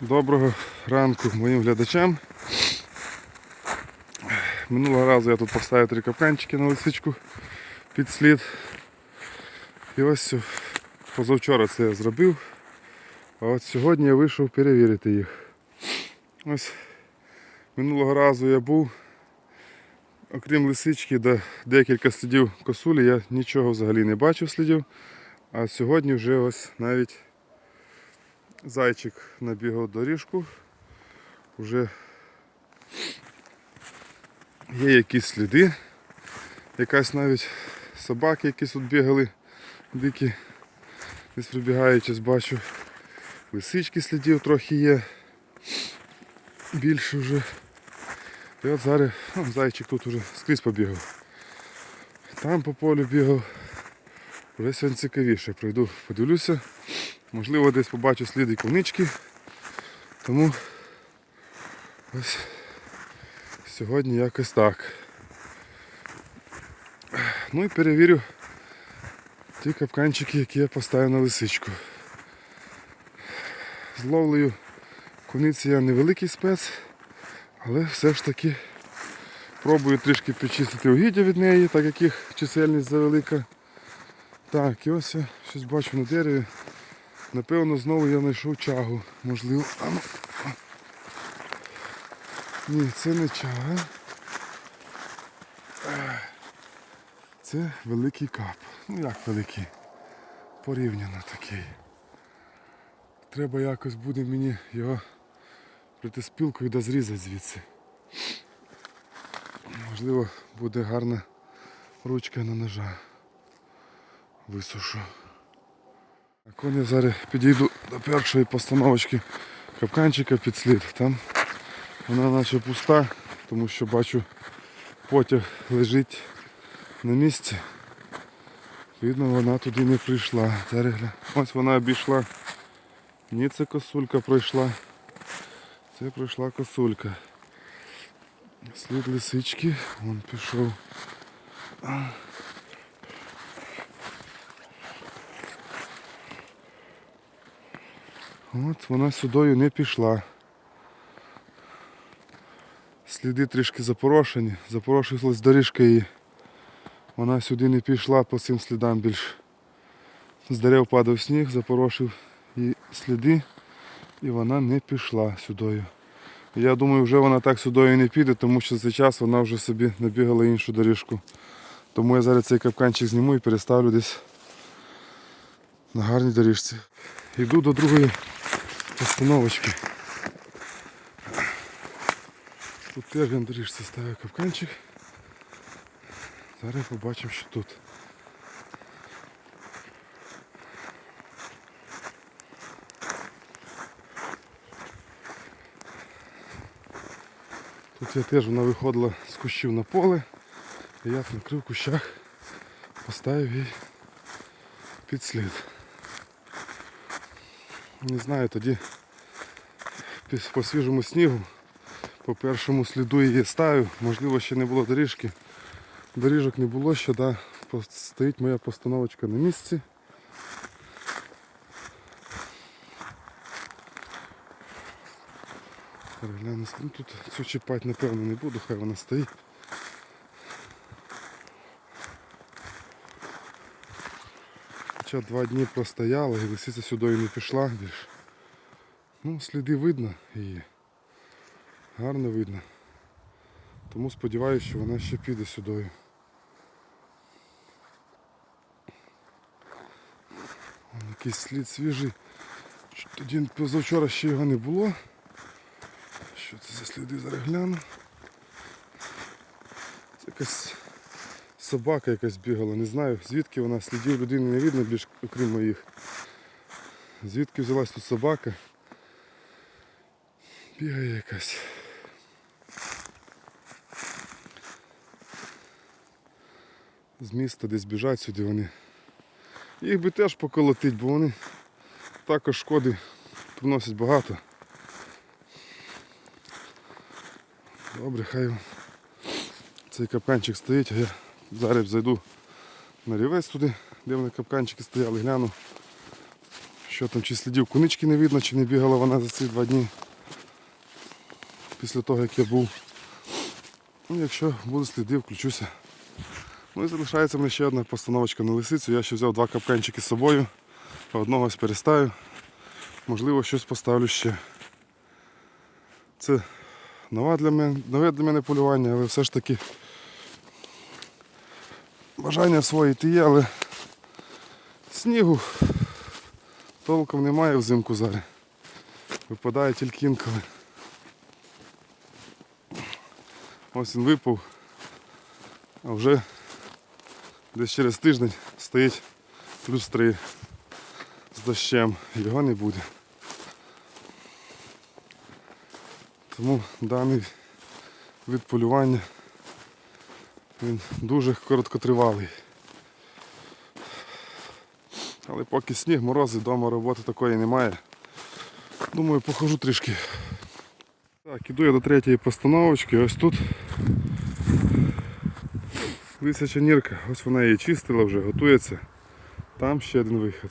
Доброго ранку моїм глядачам. Минулого разу я тут поставив три капканчики на лисичку під слід. І ось позавчора це я зробив. А от сьогодні я вийшов перевірити їх. Ось минулого разу я був. Окрім лисички та декілька слідів косулі, я нічого взагалі не бачив слідів. А сьогодні вже ось навіть Зайчик набігав доріжку. Уже є якісь сліди. Якась навіть собаки якісь тут бігали дикі. Десь прибігаючись бачу. Лисички слідів трохи є. Більше вже. І от зараз ну, зайчик тут уже скрізь побігав. Там по полю бігав. Вже сьогодні цікавіше. Пройду, подивлюся. Можливо, десь побачу сліди конички. Тому ось сьогодні якось так. Ну і перевірю ті капканчики, які я поставив на лисичку. З ловлею куниці я невеликий спец, але все ж таки пробую трішки підчистити угіддя від неї, так як їх чисельність завелика. Так, і ось я щось бачу на дереві. Напевно, знову я знайшов чагу. Можливо. А ну. Ні, це не чага. Це великий кап. Ну як великий? Порівняно такий. Треба якось буде мені його притиспілкою да зрізати звідси. Можливо, буде гарна ручка на ножа. Висушу. Так, от зараз підійду до першої постановочки капканчика під слід. Там вона наче пуста, тому що бачу потяг лежить на місці. Видно, вона туди не прийшла. Зараз Ось вона обійшла. Ні, це косулька пройшла. Це пройшла косулька. Слід лисички, вон пішов. От вона сюдою не пішла. Сліди трішки запорошені, запорошилась доріжка і вона сюди не пішла по цим слідам більш. З дерев падав сніг, запорошив її сліди і вона не пішла сюдою. Я думаю, вже вона так сюдою не піде, тому що за час вона вже собі набігала іншу доріжку. Тому я зараз цей капканчик зніму і переставлю десь на гарній доріжці. Йду до другої постановочки. Тут теж я ставив капканчик. Зараз побачимо, що тут. Тут я теж вона виходила з кущів на поле. І я накрив кущах, поставив її під слід. Не знаю, тоді по свіжому снігу, по першому сліду її ставив, можливо ще не було доріжки. Доріжок не було ще, да, стоїть моя постановочка на місці. Перегляну, ну, тут цю чіпати напевно не буду, хай вона стоїть. Хоча два дні простояла і лисиця сюди і не пішла більше. Ну, сліди видно її. Гарно видно. Тому сподіваюся, що вона ще піде сюди. Якийсь слід свіжий. Тоді позавчора ще його не було. Що це за сліди зараз гляну? Це якась собака якась бігала, не знаю звідки вона, слідів людини не видно більш окрім моїх. Звідки взялась тут собака? Бігає якась. З міста десь біжать сюди вони. Їх би теж поколотить, бо вони також шкоди приносять багато. Добре, хай цей капканчик стоїть, а я зараз зайду на рівець туди, де вони капканчики стояли, гляну, Що там, чи слідів кунички не видно, чи не бігала вона за ці два дні після того, як я був. Ну, якщо будуть сліди, включуся. Ну і залишається мені ще одна постановочка на лисицю. Я ще взяв два капканчики з собою. Одного ось перестаю. Можливо, щось поставлю ще. Це нове для мене, нове для мене полювання, але все ж таки бажання освоїти є, але снігу толком немає взимку зараз. Випадає тільки інколи. Ось він випав, а вже десь через тиждень стоїть плюс 3 з дощем. Його не буде. Тому даний вид полювання він дуже короткотривалий. Але поки сніг, морози, вдома роботи такої немає. Думаю, похожу трішки. Так, іду я до третьої постановочки. Ось тут висяча нірка. Ось вона її чистила вже, готується. Там ще один вихід.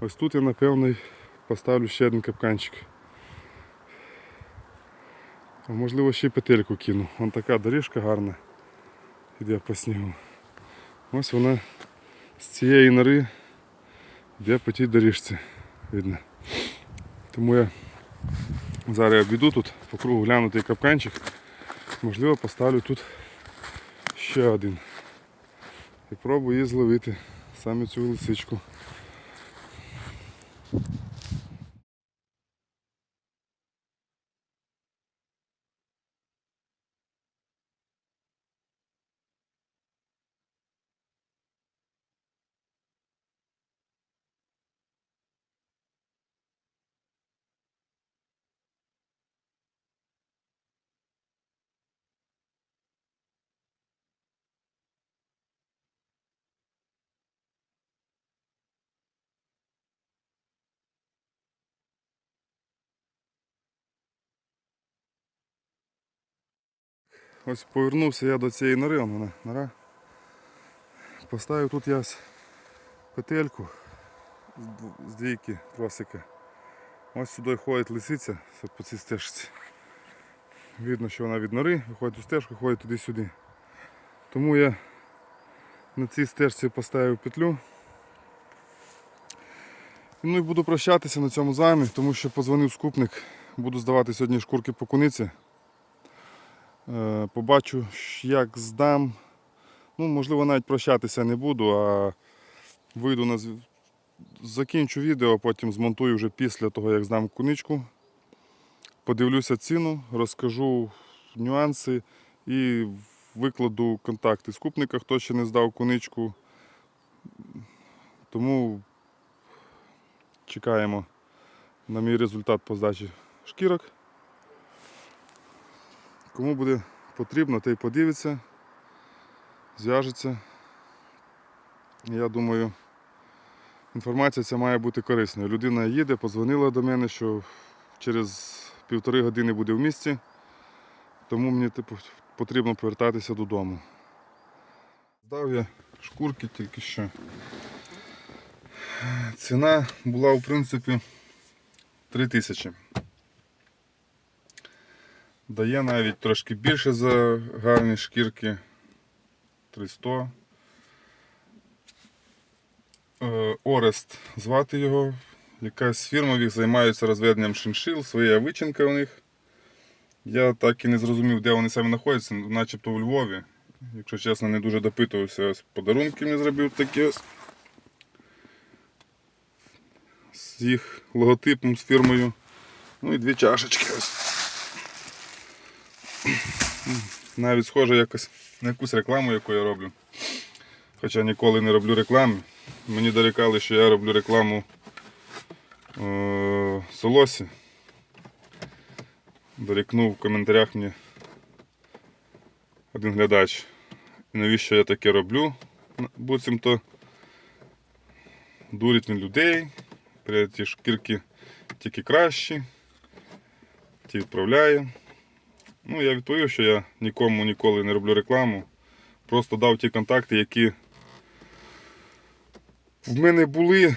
Ось тут я напевно поставлю ще один капканчик. Можливо ще й петельку кину. Вон така доріжка гарна. Іде по снігу. Ось вона з цієї нори йде по тій доріжці. Видно. Тому я зараз обійду тут, по кругу глянутий капканчик. Можливо поставлю тут ще один. І пробую її зловити саме цю лисичку. Ось повернувся я до цієї нори, вон вона нора. Поставив тут я петельку з двійки тросики. Ось сюди ходить лисиця по цій стежці. Видно, що вона від нори, виходить у стежку, ходить туди-сюди. Тому я на цій стежці поставив петлю. Ну і буду прощатися на цьому займі, тому що позвонив скупник, буду здавати сьогодні шкурки по куниці. Е, Побачу, як здам. Ну, можливо, навіть прощатися не буду, а вийду на закінчу відео, потім змонтую вже після того, як здам куничку. Подивлюся ціну, розкажу нюанси і викладу контакти скупника, хто ще не здав куничку. Тому чекаємо на мій результат по здачі шкірок. Кому буде потрібно, той подивиться, зв'яжеться. Я думаю, інформація ця має бути корисною. Людина їде, подзвонила до мене, що через півтори години буде в місті, тому мені типу, потрібно повертатися додому. Здав я шкурки тільки що. Ціна була в принципі 3 тисячі. Дає навіть трошки більше за гарні шкірки 300. Е, Орест звати його. Якась фірма їх займається розведенням шиншил, своя вичинка у них. Я так і не зрозумів, де вони саме знаходяться, начебто у Львові. Якщо чесно, не дуже допитувався, ось подарунки мені зробив такі. З їх логотипом, з фірмою. Ну і дві чашечки ось. Навіть схоже якось на якусь рекламу, яку я роблю. Хоча ніколи не роблю реклами. Мені дорікали, що я роблю рекламу е- солосі. Дорікнув в коментарях мені один глядач. Навіщо я таке роблю? Буцімто дурить він людей. При ті шкірки тільки кращі. Ті відправляє. Ну, я відповів, що я нікому ніколи не роблю рекламу. Просто дав ті контакти, які в мене були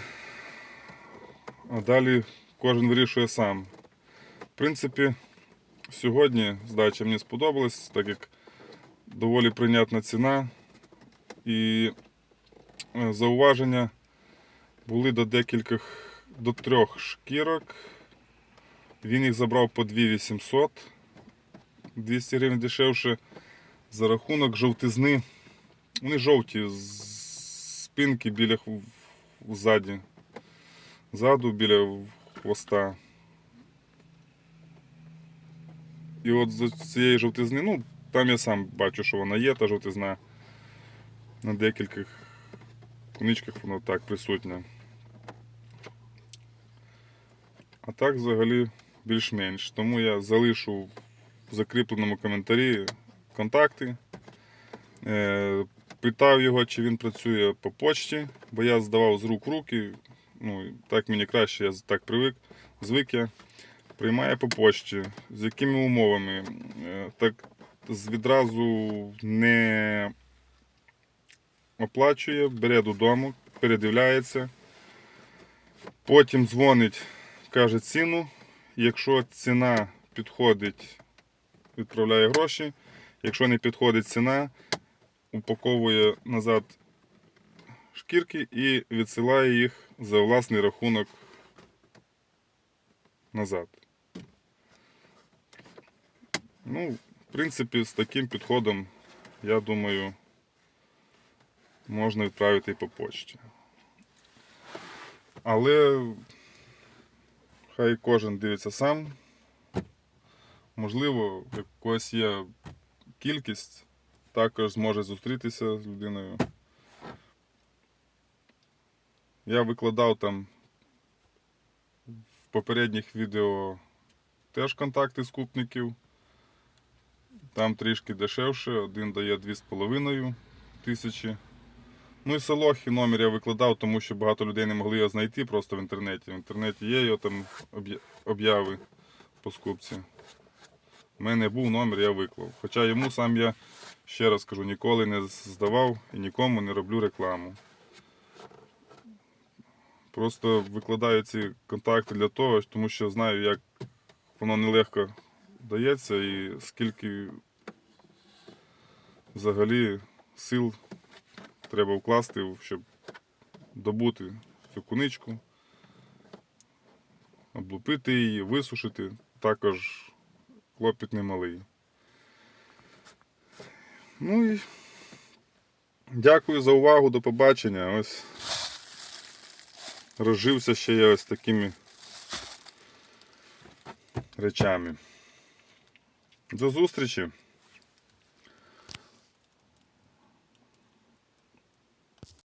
а далі кожен вирішує сам. В принципі, сьогодні здача мені сподобалась, так як доволі прийнятна ціна і е, зауваження були до декількох, до трьох шкірок. Він їх забрав по 2800, 200 гривень дешевше за рахунок жовтизни. Вони жовті спинки біля ззаді. Ззаду біля хвоста. І от з цієї жовтизни, ну, там я сам бачу, що вона є, та жовтизна. На декількох куничках воно так присутня. А так взагалі більш-менш. Тому я залишу в закріпленому коментарі контакти. Е, питав його, чи він працює по почті, бо я здавав з рук руки. Ну, так мені краще, я так привик, звик я. Приймає по почті. З якими умовами? Е, Так відразу не оплачує, бере додому, передивляється. Потім дзвонить, каже ціну. Якщо ціна підходить, відправляє гроші. Якщо не підходить ціна, упаковує назад шкірки і відсилає їх за власний рахунок назад. Ну, в принципі, з таким підходом, я думаю, можна відправити і по почті. Але хай кожен дивиться сам. Можливо, як когось є кількість, також зможе зустрітися з людиною. Я викладав там в попередніх відео теж контакти скупників. Там трішки дешевше, один дає 2,5 тисячі. Ну і Солохи номер я викладав, тому що багато людей не могли його знайти просто в інтернеті. В інтернеті є його там обяви по скупці. У мене був номер, я виклав. Хоча йому сам я, ще раз кажу, ніколи не здавав і нікому не роблю рекламу. Просто викладаю ці контакти для того, тому що знаю, як воно нелегко дається і скільки взагалі сил треба вкласти, щоб добути цю куничку, облупити її, висушити. Також клопіт немалий. Ну і дякую за увагу, до побачення. Ось розжився ще я ось такими речами. До зустрічі!